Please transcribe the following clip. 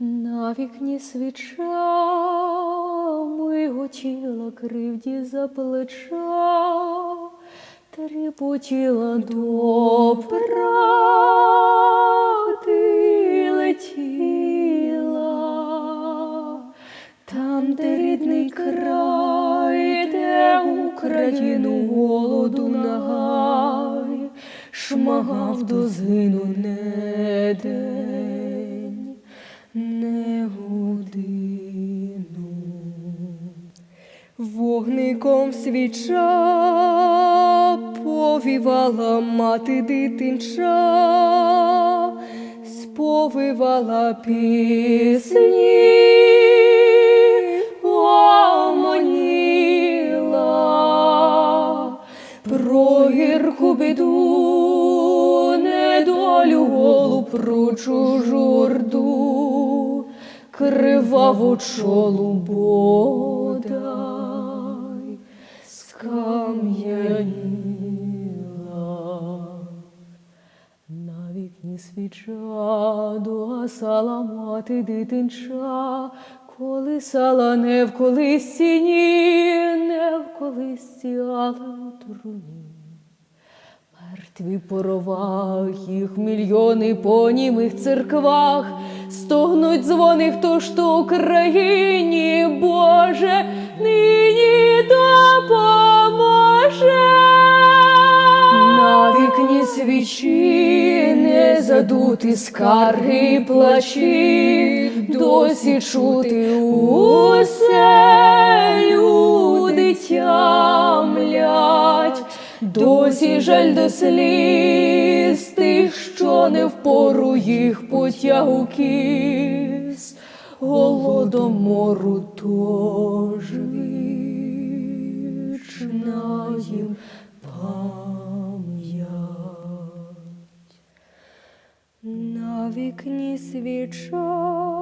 На вікні свіча миготіла кривді за плеча, тріпотіла до правди летіла. Там, де рідний край, де Україну голоду нагай, шмагав до згину не день, Вогником свіча повівала мати дитинча, сповивала пісні, про гірку біду, недолю голу про чужу криваву чолу бодай Свіча догасала мати дитинча, колисала не в колисці, ні, не в колисці, але у труні. Мертві по ровах, їх мільйони по німих церквах, стогнуть дзвони, хто ж то Україні, Боже, нині допоможе. На вікні свічі не задути скарги плачі, досі чути усе люди тямлять. Досі жаль до сліз тих, що не впору їх потягу кіз, голодомору тож вічна їм вікні свіча